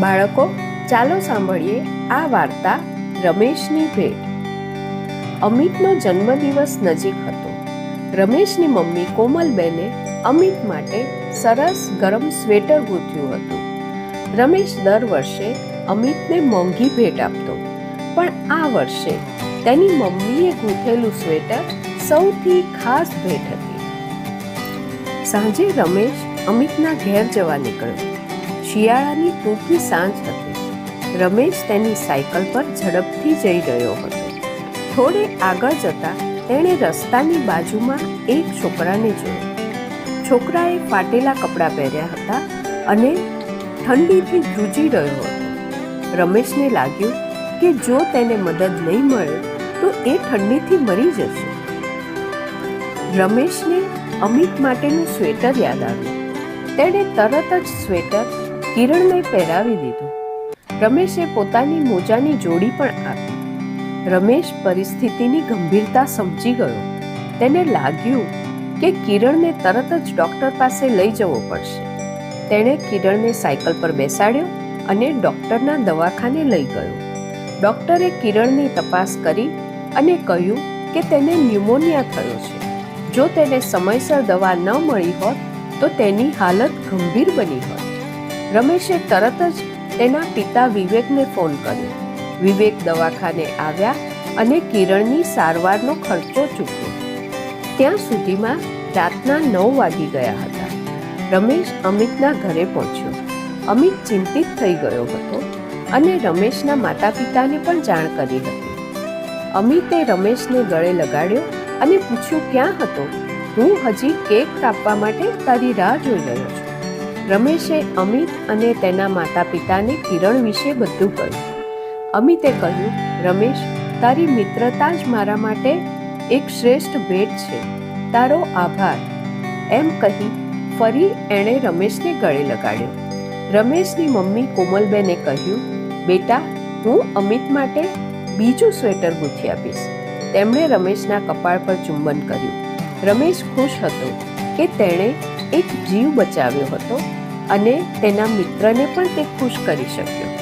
બાળકો, ચાલો સાંભળીએ આ વાર્તા રમેશની ભેટ. અમિતનો જન્મદિવસ નજીક હતો. રમેશની મમ્મી કોમલબેને અમિત માટે સરસ ગરમ સ્વેટર ગૂંથ્યું હતું. રમેશ દર વર્ષે અમિતને મોંઘી ભેટ આપતો. પણ આ વર્ષે તેની મમ્મીએ ગૂંથેલું સ્વેટર સૌથી ખાસ ભેટ હતી. સાંજે રમેશ અમિતના ઘેર જવા નીકળ્યો. શિયાળાની ટૂંકી સાંજ હતી. રમેશ તેની સાયકલ પર ઝડપથી જઈ રહ્યો હતો. થોડે આગળ જતા તેણે રસ્તાની બાજુમાં એક છોકરાને જોયો. છોકરાએ ફાટેલા કપડાં પહેર્યા હતા અને ઠંડીથી ધ્રુજી રહ્યો હતો. રમેશને લાગ્યું કે જો તેને મદદ નહીં મળે, તો એ ઠંડીથી મરી જશે. રમેશને અમિત માટેનું સ્વેટર યાદ આવ્યું. તેણે તરત જ સ્વેટર કિરણને પહેરાવી દીધું. રમેશે પોતાની મોજાની જોડી પણ આપી. રમેશ પરિસ્થિતિની ગંભીરતા સમજી ગયો. તેને લાગ્યું કે કિરણને તરત જ ડૉક્ટર પાસે લઈ જવો પડશે. તેણે કિરણને સાયકલ પર બેસાડ્યો અને ડૉક્ટરના દવાખાને લઈ ગયો. ડૉક્ટરે કિરણની તપાસ કરી અને કહ્યું કે તેને ન્યુમોનિયા થયો છે. જો તેને સમયસર દવા ન મળી હોત તો તેની હાલત ગંભીર બની હોત. રમેશે તરત જ તેના પિતા વિવેકને ફોન કર્યો. વિવેક દવાખાને આવ્યા અને કિરણની સારવારનો ખર્ચો ચૂક્યો. ત્યાં સુધીમાં રાતના નવ વાગી ગયા હતા. રમેશ અમિતના ઘરે પહોંચ્યો. અમિત ચિંતિત થઈ ગયો હતો અને રમેશના માતા પિતાને પણ જાણ કરી હતી. અમિતે રમેશને ગળે લગાડ્યો અને પૂછ્યું, ક્યાં હતો? હું હજી કેક કાપવા માટે તારી રાહ જોઈ રહ્યો છું. રમેશે, અમિત અને તેના માતા પિતાને કિરણ વિશે બધું કહ્યું. અમિતે કહ્યું, રમેશ, તારી મિત્રતા જ મારા માટે એક શ્રેષ્ઠ ભેટ છે. તારો આભાર. એમ કહી ફરી એણે રમેશને ગળે લગાડ્યો. રમેશની મમ્મી કોમલબેને કહ્યું, બેટા, હું અમિત માટે બીજું સ્વેટર ગૂંથી આપીશ. તેમણે રમેશના કપાળ પર ચુંબન કર્યું. રમેશ ખુશ હતો કે તેણે એક જીવ બચાવ્યો હતો. અને તેના મિત્રને પણ તે ખુશ કરી શક્યો.